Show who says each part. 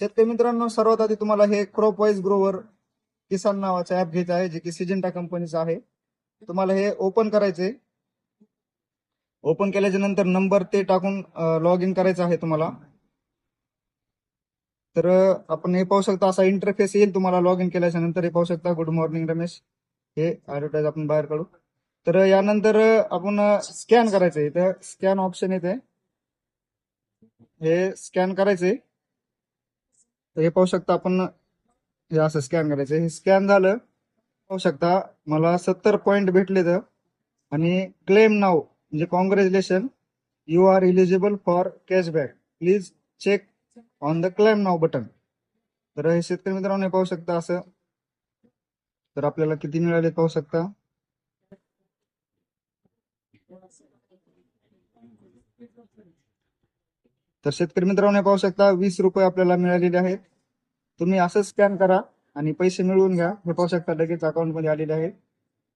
Speaker 1: शेतकरी मित्रांनो सर्वात आधी तुम्हाला हे क्रॉप वाईज ग्रोवर किसान नावाचं ऍप घ्यायचं आहे जे की सिजेंटा कंपनीचं आहे. तुम्हाला हे ओपन करायचे ओपन केल्याच्यानंतर नंबर ते टाकून लॉग इन करायचं आहे तुम्हाला. तर आपण हे पाहू शकता असा इंटरफेस येईल तुम्हाला लॉग इन केल्याच्यानंतर. हे पाहू शकता गुड मॉर्निंग रमेश. हे ऍडव्हर्टाईज आपण बाहेर काढू. तर यानंतर आपण स्कॅन करायचं इथं स्कॅन ऑप्शन येते हे स्कॅन करायचे तर हे पाहू शकता आपण हे असं स्कॅन करायचं. हे स्कॅन झालं पाहू शकता मला सत्तर पॉईंट भेटले तर. आणि क्लेम नाव म्हणजे congratulation you are eligible for cashback please check on the claim now button तर हे शेतकरी मित्रांनो हे पाहू शकता असं. तर आपल्याला किती मिळाले पाहू शकता? तर शेतकरी मित्रांनो पाहू शकता वीस रुपये आपल्याला मिळालेले आहेत. तुम्ही असं स्कॅन करा आणि पैसे मिळवून घ्या. हे पाहू शकता लगेच अकाउंटमध्ये आलेले आहेत.